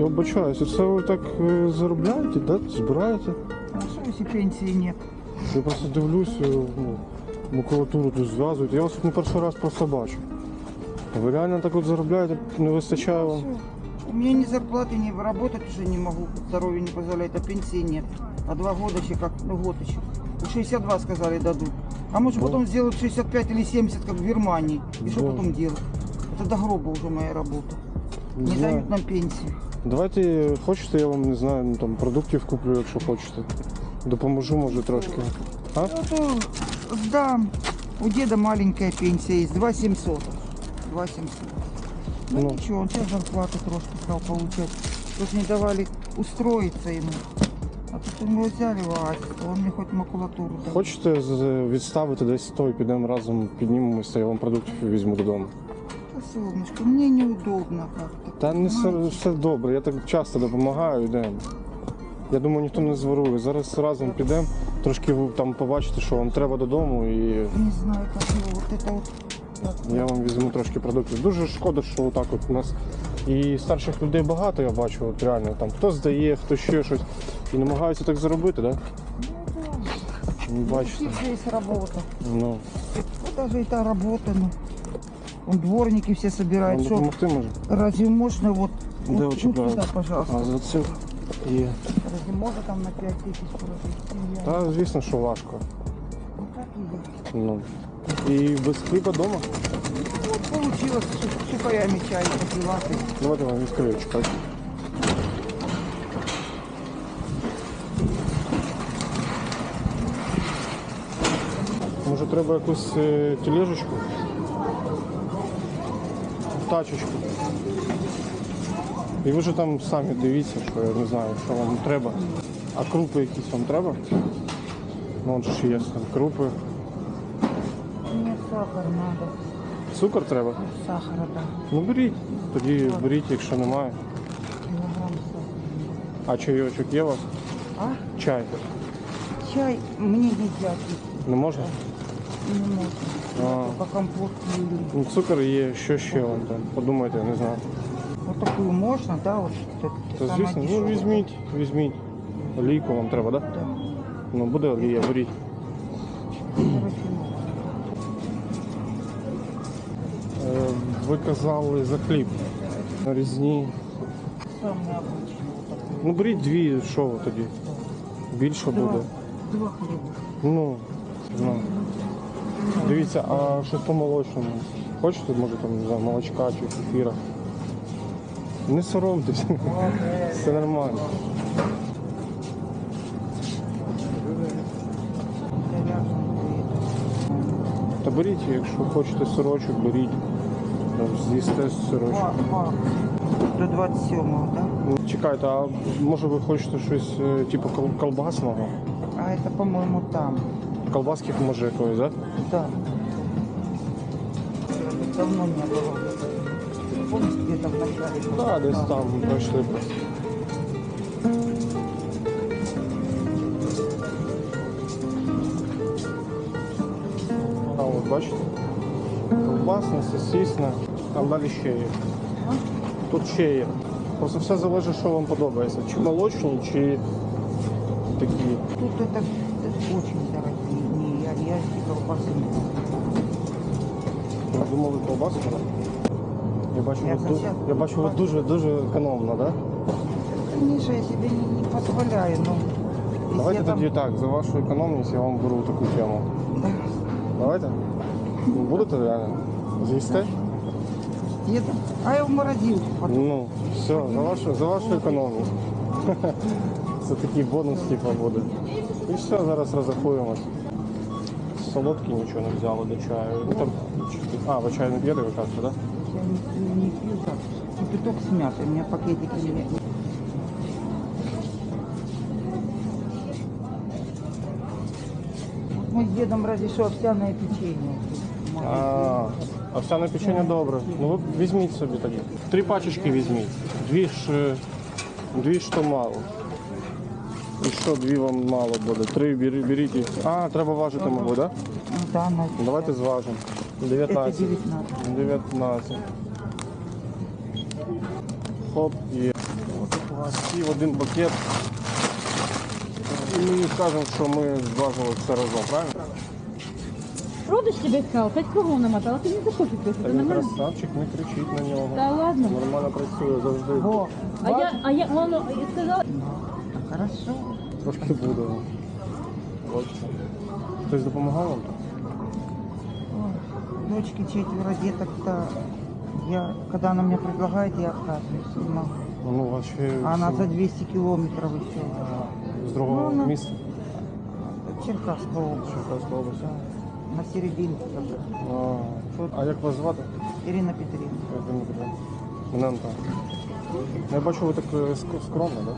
Я вибачаюся, це ви так е, заробляєте, да? збираєте? А что если пенсии нет? Я просто дивлюся, ну, макулатуру тут зв'язують. Я вас тут не перший раз просто бачу. Ви реально так от заробляєте, не вистачає вам. Всё. У меня ни зарплаты, ни работать уже не могу, здоровье не позволяет, а пенсии нет. А два года еще как, ну год еще. У 62 сказали дадут. А может Ну. потом сделают 65 или 70, как в Германии. И что Да. потом делать? Это до гроба уже моя работа. Не Не знаю. дают нам пенсию. Давайте, хочете, я вам не знаю, ну, там продуктів куплю, якщо хочете. Допоможу, може, трошки. А? Ну, то сдам. У деда маленькая пенсия есть, 2 700. 2 700. Ну, Ну. ничего, он сейчас зарплату трошки стал получать. Тут не давали устроиться ему. А тут у него взяли в а он мне хоть макулатуру дал. Хочете з- відставити десь то і підемо разом піднімемося, я вам продуктів візьму додому. Да, солнышко, мне неудобно как-то. Та не все, все добре, я так часто допомагаю, йдемо. Я думаю, ніхто не зворує. Зараз разом підемо, трошки ви там побачите, що вам треба додому, і Не знаю, как его вот это вот. как- я вам візьму трошки продуктів. Дуже шкода, що отак от у нас і старших людей багато, я бачу, от реально там хто здає, хто ще щось. І намагаються так заробити, так? Ну да. Да? Бачите. У всех есть работа. Ну, Вот даже и та работа, ну. Он дворники все вам собирает. Что, допомогти може? разве можно вот, Да, вот, очень вот правильно. сюда, пожалуйста. А за цим є. Разве можно там на 5 тысяч положить? Я- Та звісно, що важко. Ну, так и есть. Ну. І без хліба вдома? Вот получилось с сухарями чай попила. ты. Давайте вам відкрию, чекайте. Може треба якусь е, тележечку? Тачечку. І ви вже там самі дивіться, що я не знаю, що вам треба. А крупи якісь вам треба? Ну, от же ж є там крупи. Мне сахар надо. Цукор треба? Сахара, да. Ну беріть. Тоді беріть, якщо немає. Килограмм сахара. А чайочок є у вас? А? Чай. Чай мне нельзя пить. Не можна? Не можно. А. По компоту или... Ну, цукор є, що ще вам там? Подумайте, я не знаю. Вот такую можно, да? Вот, это Та самое звісно, ну візьміть, візьміть. Олійку вам треба, так? Да? Да. Ну буде олія, беріть. Е, ви казали за хліб. Різні. Ну беріть дві, що ви тоді? Більше буде. два хлеба. Ну, ну. Дивіться, а щось по молочному. Хочете, може там, не знаю, молочка чи кефіра? Не соромтесь, все нормально. Та беріть, якщо хочете сирочок, беріть. З'їсте два. До 27-го, да? Ну, Чекайте, а може ви хочете щось е, типу кол- колбасного? А это, по-моему, там. Колбаски може якоїсь, так? Да. Давно не было. Помните, где-то в начале? Да? Так, десь там пройшли. А от бачите? Колбасна, сосисна, там далі ще є. Тут ще є. Просто все залежить, що вам подобається. Чи молочні, чи такі. Тут это, это очень эти колбасы не люблю. Ви думали колбаску? Я бачу, Я ви, ду- хотів. я бачу, ви дуже-дуже економно, так? Да? Конечно, я себе не, не позволяю, но... если Давайте я там- тоді так, за вашу економність я вам беру таку тему. Да. Давайте? Ну, Будете реально? З'їсте? Где-то. А я в морозилку потом. Ну, все, за вашу, за вашу економію. Це такий бонус типу буде. І все, зараз розрахуємось. Солодкі нічого не взяли до чаю. Ну, там, а, ви чай не п'єте, ви кажете, так? Я не, не пью так. Кипяток с мясом. У меня пакетики не... Вот мы с дедом разве что овсяное печенье. А, овсяне печення добре. Ну ви візьміть собі тоді. Три пачечки візьміть. Дві ж, е, дві ж то мало. І що, дві вам мало буде? Три бері- беріть. їх. А, треба важити, мабуть, так? Ну да, на Да? Давайте зважимо. Это 19. 19. 19. Хоп, є. всі в один пакет. І ми їм скажемо, що ми зважили все разом, правильно? Родич тебе сказал, пять кругов намотал, а ты не захочешь Та это він нормально? красавчик, не кричить на нього. Да ладно. Нормально працює завжди. Во, А я, а я, он и сказал, хорошо. Трошки буде. От. Хтось допомагав вам? Дочки четверо деток-то. Я, когда она мне предлагает, я отказываюсь. Не могу. Ну, вас ще она за 200 километров еще. з другого Ну, ну. міста. Черкасская область. Черкаська область. Да. На серединке. тоже. А, а як вас звати? Ирина думаю. Мене Антон. Ну, Я бачу, ви так е, скромно? Да?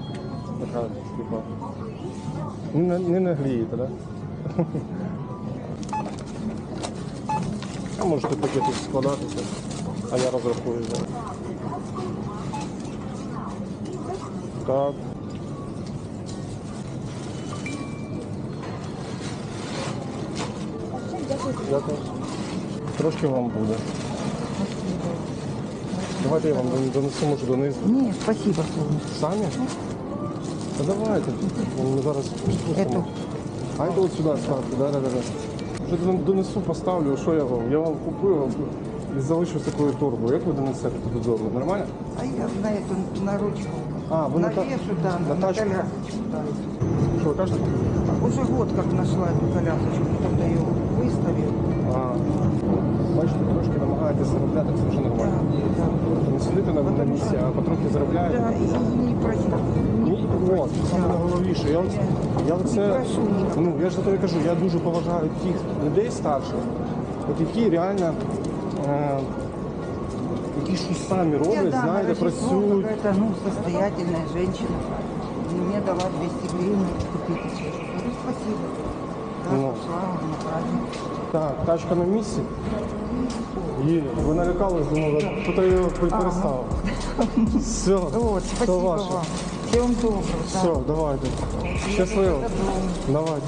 Така, типа. Не, не наглієте, так? Да? А можете пакети складатися, а я розрахую зараз. Так. Дякую. Трошки вам буде. Давайте я вам донесу, може донизу. Ні, спасибо, солнышко. Самі? Та давайте. Ми зараз спустимо. Эту. А это от сюди ставте, да, да, да, да. Вже дон- донесу, поставлю, що я вам? Я вам купив і залишу з такою торбою. Як ви донесете туди дорогу? Нормально? А я на эту, на ручку. А, вы на та- Навешу, да, на на, тачку? колясочку, да. Що ви кажете? Уже год как нашла эту колясочку, когда ее выставил. А, бачите, трошки намагаєтеся На, на а потрохи заробляєте. Да, и не просить. Ні, от, саме найголовніше. Я, я це, ну, я ж за тобі кажу, я дуже поважаю тих людей старших, от які реально е, які щось самі роблять, да, на знаєте, працюють. какая-то, ну, состоятельная женщина. Мне дала 200 гривен купить еще. Говорю, спасибо. Да, Ну. пошла на праздник. Так, тачка на місці. Є, ви налякались, думали, хто я його перестав. Все, все спасибо ваше. вам. Всем доброго. да. Все, давайте. Щасливо. Додому. Давайте.